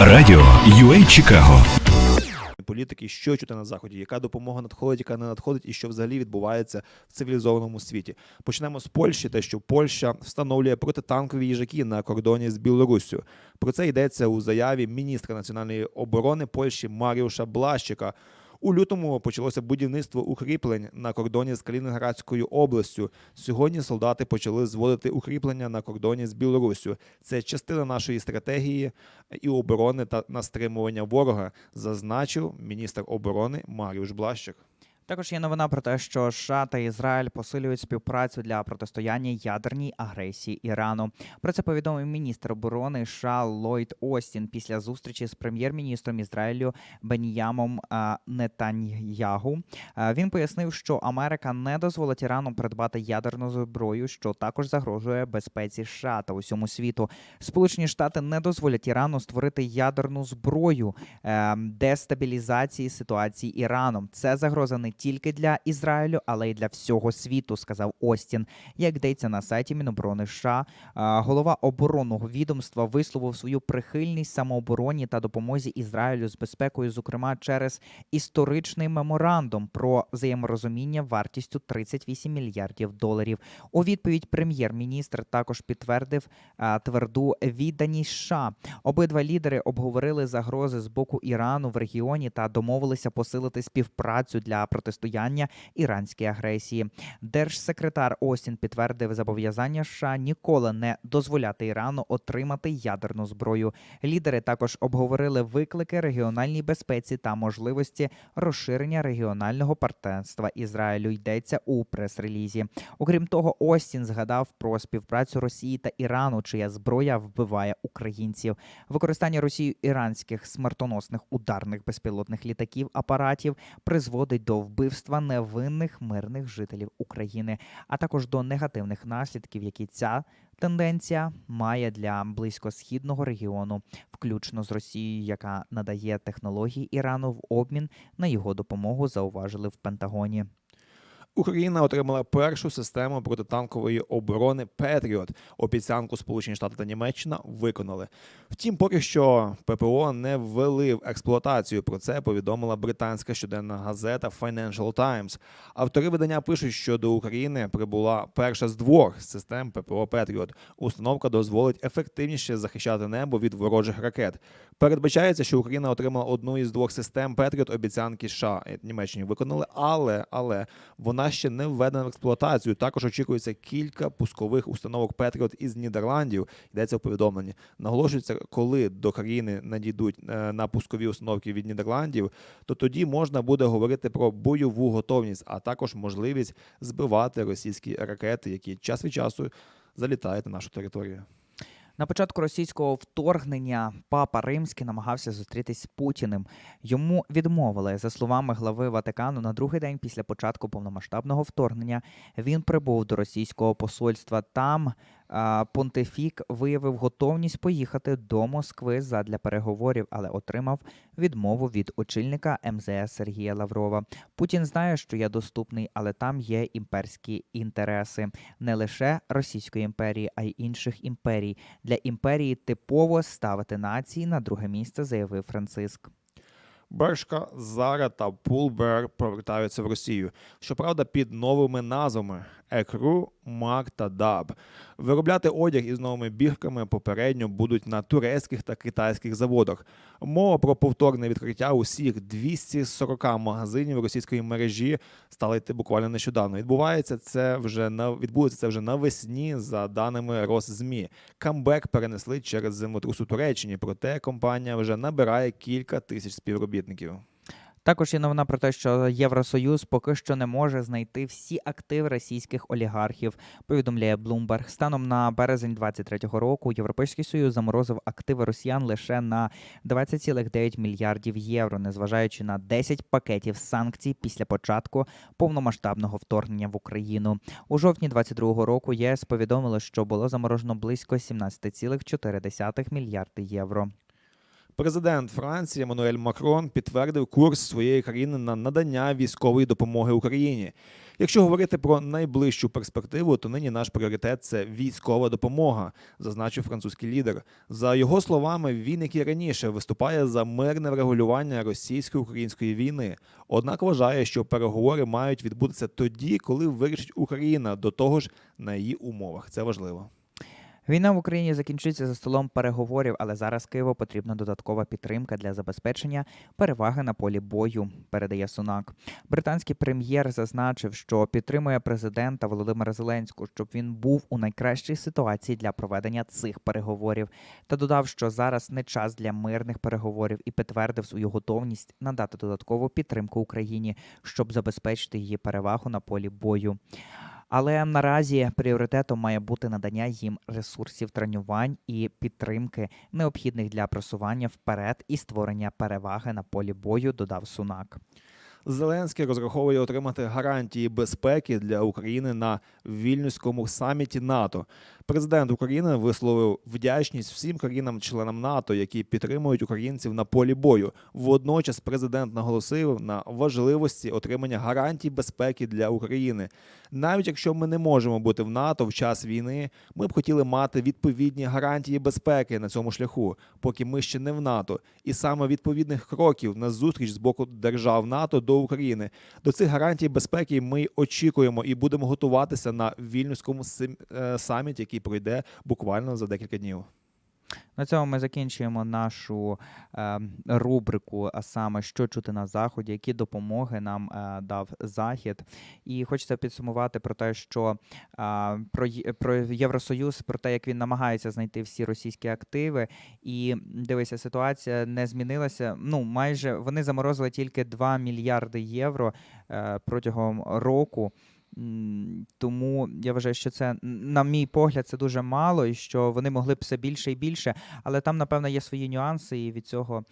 Радіо UA Чикаго. політики, що чути на заході, яка допомога надходить, яка не надходить, і що взагалі відбувається в цивілізованому світі. Почнемо з Польщі, те, що Польща встановлює протитанкові їжаки на кордоні з Білоруссю. Про це йдеться у заяві міністра національної оборони Польщі Маріуша Блащика. У лютому почалося будівництво укріплень на кордоні з Калінінградською областю. Сьогодні солдати почали зводити укріплення на кордоні з Білоруссю. Це частина нашої стратегії і оборони та на стримування ворога, зазначив міністр оборони Маріуш Блащик. Також є новина про те, що США та Ізраїль посилюють співпрацю для протистояння ядерній агресії Ірану. Про це повідомив міністр оборони США Ллойд Остін після зустрічі з прем'єр-міністром Ізраїлю Беніямом Нетаньягу. Він пояснив, що Америка не дозволить Ірану придбати ядерну зброю, що також загрожує безпеці США та усьому світу. Сполучені Штати не дозволять Ірану створити ядерну зброю е, дестабілізації ситуації Іраном. Це загроза не тільки для Ізраїлю, але й для всього світу, сказав Остін. Як йдеться на сайті Міноборони США, е, голова оборонного відомства висловив свою прихильність самообороні та допомозі Ізраїлю з безпекою, зокрема через історичний меморандум про взаєморозуміння вартістю 38 мільярдів доларів. У відповідь прем'єр-міністр також підтвердив е, тверду відданість США. Обидва лідери обговорили загрози з боку Ірану в регіоні та домовилися посилити співпрацю для протистояння іранській агресії. Держсекретар Остін підтвердив зобов'язання США ніколи не дозволяти Ірану отримати ядерну зброю. Лідери також обговорили виклики регіональній безпеці та можливості розширення регіонального партнерства Ізраїлю. Йдеться у прес-релізі. Окрім того, Остін згадав про співпрацю Росії та Ірану, чия зброя вбиває українців. Використання Росією іранських смертоносних ударних безпілотних літаків апаратів призводить до вбивства невинних мирних жителів України, а також до негативних наслідків, які ця тенденція має для близькосхідного регіону, включно з Росією, яка надає технології Ірану в обмін на його допомогу, зауважили в Пентагоні. Україна отримала першу систему протитанкової оборони Петріот. Обіцянку Сполучені Штати та Німеччина виконали. Втім, поки що ППО не ввели в експлуатацію. Про це повідомила британська щоденна газета Financial Times. Автори видання пишуть, що до України прибула перша з двох систем ППО Петріот. Установка дозволить ефективніше захищати небо від ворожих ракет. Передбачається, що Україна отримала одну із двох систем Петріот. Обіцянки США Німеччині виконали, але але вона ще не введена в експлуатацію. Також очікується кілька пускових установок Петріот із Нідерландів. Йдеться в повідомленні. Наголошується, коли до країни надійдуть е, на пускові установки від Нідерландів, то тоді можна буде говорити про бойову готовність, а також можливість збивати російські ракети, які час від часу залітають на нашу територію. На початку російського вторгнення папа Римський намагався зустрітись з Путіним. Йому відмовили за словами глави Ватикану. На другий день після початку повномасштабного вторгнення він прибув до російського посольства. Там а, понтифік виявив готовність поїхати до Москви задля переговорів, але отримав відмову від очільника МЗС Сергія Лаврова. Путін знає, що я доступний, але там є імперські інтереси не лише Російської імперії, а й інших імперій. Для імперії типово ставити нації на друге місце, заявив Франциск. Бершка, Зара та Пулбер повертаються в Росію. Щоправда, під новими назвами Екру, Мак та Даб. Виробляти одяг із новими бірками попередньо будуть на турецьких та китайських заводах. Мова про повторне відкриття усіх 240 магазинів російської мережі стала йти буквально нещодавно. Відбувається це вже на відбудеться це вже навесні, за даними Росзмі. Камбек перенесли через землетрус у Туреччині, проте компанія вже набирає кілька тисяч співробітників. Також є новина про те, що Євросоюз поки що не може знайти всі активи російських олігархів. Повідомляє Bloomberg. Станом на березень 23-го року Європейський союз заморозив активи росіян лише на 20,9 мільярдів євро, незважаючи на 10 пакетів санкцій після початку повномасштабного вторгнення в Україну. У жовтні 22-го року ЄС повідомило, що було заморожено близько 17,4 мільярди євро. Президент Франції Еммануель Макрон підтвердив курс своєї країни на надання військової допомоги Україні. Якщо говорити про найближчу перспективу, то нині наш пріоритет це військова допомога, зазначив французький лідер. За його словами, він, як і раніше, виступає за мирне врегулювання російсько-української війни. Однак вважає, що переговори мають відбутися тоді, коли вирішить Україна до того ж на її умовах. Це важливо. Війна в Україні закінчиться за столом переговорів, але зараз Києву потрібна додаткова підтримка для забезпечення переваги на полі бою. Передає Сунак. Британський прем'єр зазначив, що підтримує президента Володимира Зеленського, щоб він був у найкращій ситуації для проведення цих переговорів, та додав, що зараз не час для мирних переговорів і підтвердив свою готовність надати додаткову підтримку Україні, щоб забезпечити її перевагу на полі бою. Але наразі пріоритетом має бути надання їм ресурсів тренувань і підтримки, необхідних для просування вперед і створення переваги на полі бою, додав Сунак. Зеленський розраховує отримати гарантії безпеки для України на вільнюському саміті НАТО. Президент України висловив вдячність всім країнам-членам НАТО, які підтримують українців на полі бою. Водночас президент наголосив на важливості отримання гарантій безпеки для України. Навіть якщо ми не можемо бути в НАТО в час війни, ми б хотіли мати відповідні гарантії безпеки на цьому шляху, поки ми ще не в НАТО, і саме відповідних кроків на зустріч з боку держав НАТО до України. До цих гарантій безпеки ми очікуємо і будемо готуватися на вільнюському е, саміті, який пройде буквально за декілька днів. На цьому ми закінчуємо нашу е, рубрику, а саме що чути на заході, які допомоги нам е, дав захід. І хочеться підсумувати про те, що е, про, про Євросоюз, про те, як він намагається знайти всі російські активи. І дивися, ситуація не змінилася. Ну, майже вони заморозили тільки 2 мільярди євро е, протягом року. Тому я вважаю, що це, на мій погляд, це дуже мало, і що вони могли б все більше і більше, але там, напевно, є свої нюанси, і від цього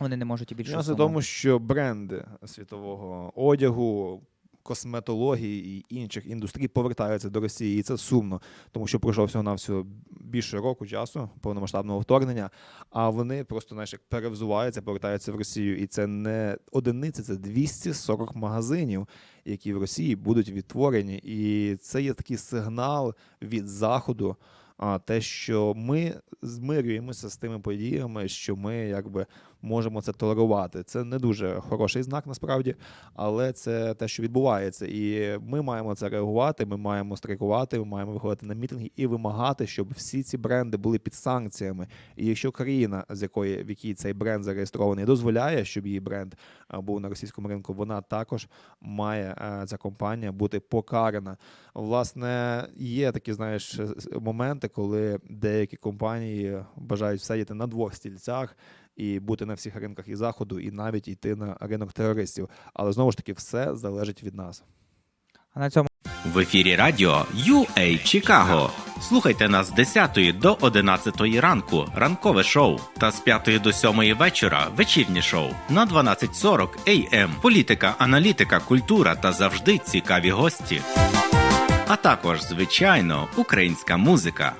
вони не можуть і більше. Нюанси тому, що бренди світового одягу, косметології і інших індустрій повертаються до Росії, і це сумно, тому що пройшов всього навсього більше року часу повномасштабного вторгнення. А вони просто знаєш, як перевзуваються, повертаються в Росію. І це не одиниці, це 240 магазинів, які в Росії будуть відтворені. І це є такий сигнал від заходу. А те, що ми змирюємося з тими подіями, що ми якби можемо це толерувати. Це не дуже хороший знак насправді, але це те, що відбувається. І ми маємо це реагувати. Ми маємо страйкувати, ми маємо виходити на мітинги і вимагати, щоб всі ці бренди були під санкціями. І якщо країна, з якої в якій цей бренд зареєстрований, дозволяє, щоб її бренд був на російському ринку, вона також має ця компанія бути покарана. Власне, є такі, знаєш, моменти, коли деякі компанії бажають сидіти на двох стільцях і бути на всіх ринках і заходу, і навіть йти на ринок терористів. Але знову ж таки, все залежить від нас. А на цьому В ефірі радіо UA Чикаго. Слухайте нас з 10 до 11 ранку, ранкове шоу, та з 5 до 7 вечора вечірнє шоу на 12.40 AM. Політика, аналітика, культура та завжди цікаві гості. А також, звичайно, українська музика.